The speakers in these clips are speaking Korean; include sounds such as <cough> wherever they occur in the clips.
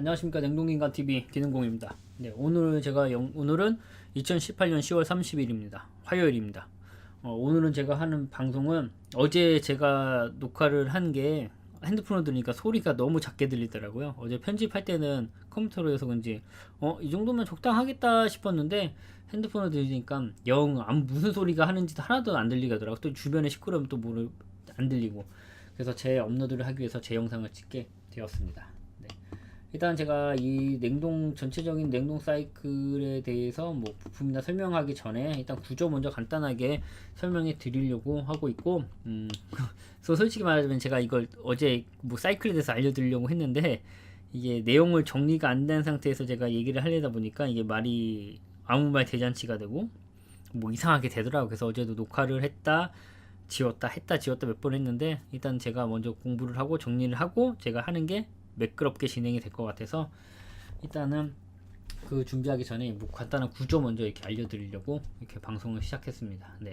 안녕하십니까 냉동인간 TV 기능공입니다. 네, 오늘 제가 영, 오늘은 2018년 10월 30일입니다. 화요일입니다. 어, 오늘은 제가 하는 방송은 어제 제가 녹화를 한 게 핸드폰으로 들으니까 소리가 너무 작게 들리더라고요. 어제 편집할 때는 컴퓨터로 해서 그런지 어, 이 정도면 적당하겠다 싶었는데 핸드폰으로 들으니까 영 아무 무슨 소리가 하는지 하나도 안 들리더라고요. 또 주변에 시끄러우면 또 모르 안 들리고 그래서 제 업로드를 하기 위해서 제 영상을 찍게 되었습니다. 네. 일단 제가 이 냉동 전체적인 냉동 사이클에 대해서 뭐 부품이나 설명하기 전에 일단 구조 먼저 간단하게 설명해 드리려고 하고 있고 음 <laughs> 그래서 솔직히 말하자면 제가 이걸 어제 뭐 사이클에 대해서 알려드리려고 했는데 이게 내용을 정리가 안 된 상태에서 제가 얘기를 하려다 보니까 이게 말이 아무 말 대잔치가 되고 뭐 이상하게 되더라고 그래서 어제도 녹화를 했다 지웠다 했다 지웠다 몇 번 했는데 일단 제가 먼저 공부를 하고 정리를 하고 제가 하는 게 매끄럽게 진행이 될 것 같아서 일단은 그 준비하기 전에 뭐 간단한 구조 먼저 이렇게 알려드리려고 이렇게 방송을 시작했습니다. 네.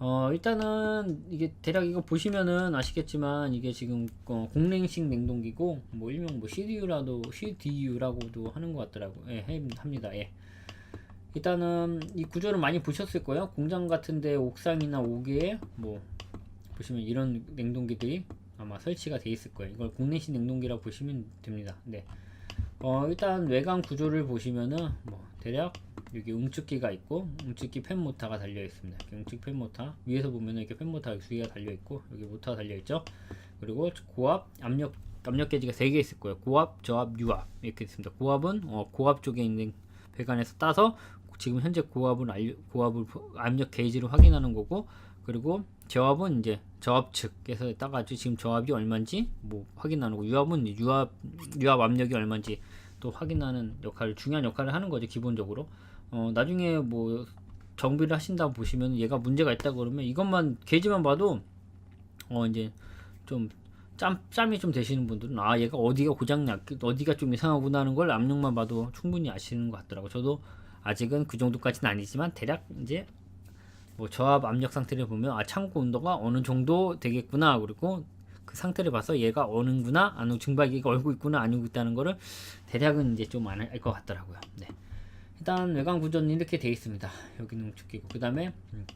어 일단은 이게 대략 이거 보시면은 아시겠지만 이게 지금 어, 공랭식 냉동기고 뭐 일명 뭐 CDU라도 CDU라고도 하는 것 같더라고. 예, 해- 합니다. 예. 일단은 이 구조를 많이 보셨을 거예요. 공장 같은데 옥상이나 옥에 뭐 보시면 이런 냉동기들이 아마 설치가 돼 있을 거예요. 이걸 공내식 냉동기라고 보시면 됩니다. 네. 어, 일단 외관 구조를 보시면은 뭐 대략 여기 응축기가 있고 응축기 팬 모터가 달려 있습니다. 응축 팬 모터 위에서 보면은 이렇게 팬 모터 두 개가 달려 있고 여기 모터가 달려 있죠. 그리고 고압 압력 압력 게이지가 세 개 있을 거예요. 고압, 저압, 유압 이렇게 있습니다. 고압은 어, 고압 쪽에 있는 배관에서 따서 지금 현재 고압은 알려, 고압을 압력 게이지를 확인하는 거고 그리고 저압은 이제 저압 측에서 따가지고 지금 저압이 얼마인지 뭐 확인하는 거. 유압은 유압 유압 압력이 얼마인지 또 확인하는 역할을 중요한 역할을 하는 거죠 기본적으로. 어 나중에 뭐 정비를 하신다 보시면 얘가 문제가 있다 그러면 이것만 게이지만 봐도 어 이제 좀 짬, 짬이 좀 되시는 분들은 아 얘가 어디가 고장났 어디가 좀 이상하구나 하는 걸 압력만 봐도 충분히 아시는 것 같더라고 저도 아직은 그 정도까지는 아니지만 대략 이제 뭐 저압 압력 상태를 보면 아 창고 온도가 어느 정도 되겠구나 그리고 그 상태를 봐서 얘가 어는구나 아니 증발기가 얼고 있구나 아니고 있다는 거를 대략은 이제 좀알것 같더라고요. 네. 일단 외관 구조는 이렇게 돼 있습니다. 여기는 응축기고 그 다음에 음,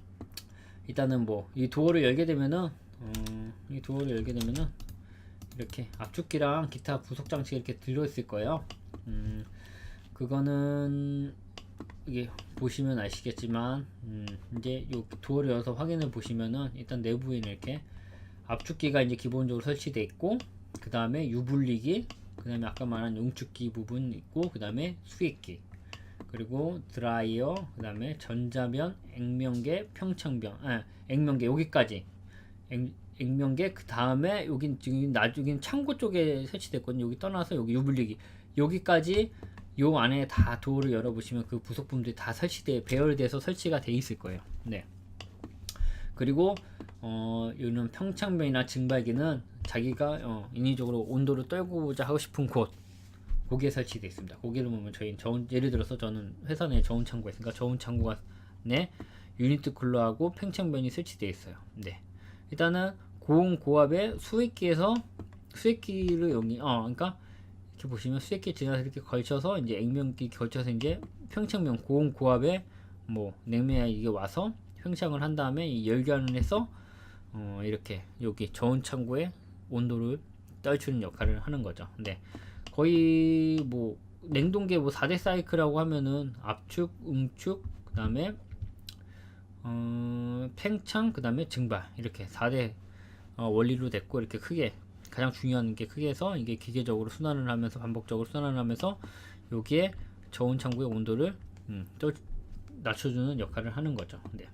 일단은 뭐 이 도어를 열게 되면은 어, 이 도어를 열게 되면은 이렇게 압축기랑 기타 부속 장치가 이렇게 들려 있을 거예요. 음, 그거는 이게 보시면 아시겠지만 음, 이제 요 도어를 열어서 확인해 보시면은 일단 내부에는 이렇게 압축기가 이제 기본적으로 설치되어 있고 그 다음에 유분리기 그 다음에 아까 말한 용축기 부분 있고 그 다음에 수익기 그리고 드라이어 그 다음에 전자면 액면계 평창변 아 액면계 여기까지. 액, 액면계 그 다음에 여긴 지금 나중에 창고 쪽에 설치됐거든요. 여기 떠나서 여기 유분리기. 여기까지 요 안에 다 도어를 열어보시면 그 부속품들이 다 설치돼 배열돼서 설치가 돼 있을 거예요. 네. 그리고 어 이런 평창변이나 증발기는 자기가 어, 인위적으로 온도를 떨고자 하고 싶은 곳 거기에 설치되어 있습니다. 거기를 보면 저희 저온 예를 들어서 저는 회사 내 저온 창고가 있으니까 저온 창고가 내 유니트 쿨러하고 팽창변이 설치되어 있어요. 네. 일단은 고온 고압의 수익기에서 수익기를 여기 어 그러니까 이렇게 보시면 수액기 지나서 이렇게 걸쳐서 이제 액면기 걸쳐서 이제 평창면 고온 고압에 뭐 냉면에 이게 와서 팽창을 한 다음에 이 열변을 해서 어 이렇게 여기 저온 창고에 온도를 떨치는 역할을 하는 거죠. 네. 거의 뭐 냉동계 뭐 4대 사이클이라고 하면은 압축, 응축, 그다음에 어 팽창, 그다음에 증발 이렇게 4대 어, 원리로 됐고 이렇게 크게 가장 중요한 게 크게 해서 이게 기계적으로 순환을 하면서 반복적으로 순환을 하면서 여기에 저온 창고의 온도를 음, 또 낮춰주는 역할을 하는 거죠. 네.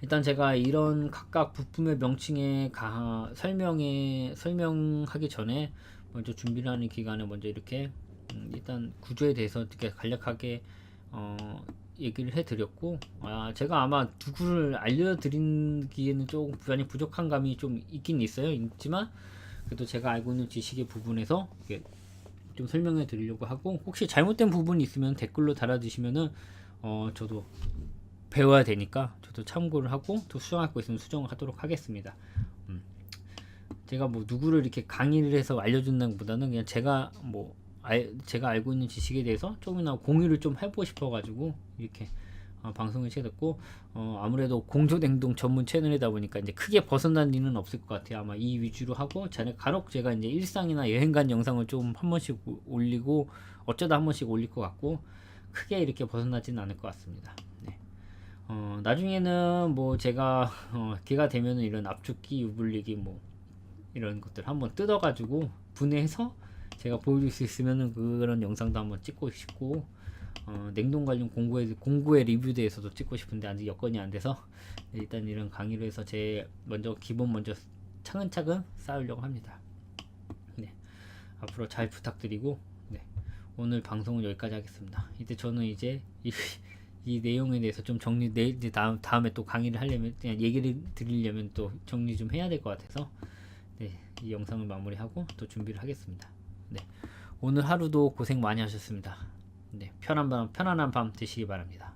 일단 제가 이런 각각 부품의 명칭에 가, 설명에 설명하기 전에 먼저 준비를 하는 기간에 먼저 이렇게 음, 일단 구조에 대해서 이렇게 간략하게 어, 얘기를 해드렸고 아, 제가 아마 누구를 알려드리기에는 조금 많이 부족한 감이 좀 있긴 있어요 있지만 그래도 제가 알고 있는 지식의 부분에서 좀 설명해 드리려고 하고 혹시 잘못된 부분이 있으면 댓글로 달아주시면은 어, 저도 배워야 되니까 저도 참고를 하고 또 수정할 거 있으면 수정을 하도록 하겠습니다 음. 제가 뭐 누구를 이렇게 강의를 해서 알려준다는 것보다는 그냥 제가 뭐 알, 제가 알고 있는 지식에 대해서 조금이나 공유를 좀 해보고 싶어가지고 이렇게 어, 방송을 시게 됐고 어, 아무래도 공조냉동 전문 채널이다 보니까 이제 크게 벗어난 일은 없을 것 같아요. 아마 이 위주로 하고 자네 간혹 제가 이제 일상이나 여행 간 영상을 좀 한 번씩 오- 올리고 어쩌다 한 번씩 올릴 것 같고 크게 이렇게 벗어나지는 않을 것 같습니다. 네. 어, 나중에는 뭐 제가 어, 기회가 되면은 이런 압축기, 유불리기 뭐 이런 것들 한번 뜯어가지고 분해해서 제가 보여줄 수 있으면은 그런 영상도 한번 찍고 싶고 어, 냉동 관련 공구에 공구의 리뷰 대해서도 찍고 싶은데 아직 여건이 안 돼서 일단 이런 강의를 해서 제 먼저 기본 먼저 차근차근 쌓으려고 합니다. 네 앞으로 잘 부탁드리고 네 오늘 방송은 여기까지 하겠습니다. 이제 저는 이제 이, 이 내용에 대해서 좀 정리 내 이제 다음 다음에 또 강의를 하려면 그냥 얘기를 드리려면 또 정리 좀 해야 될 것 같아서 네, 이 영상을 마무리하고 또 준비를 하겠습니다. 네, 오늘 하루도 고생 많이 하셨습니다. 네, 편한 밤, 편안한 밤 되시기 바랍니다.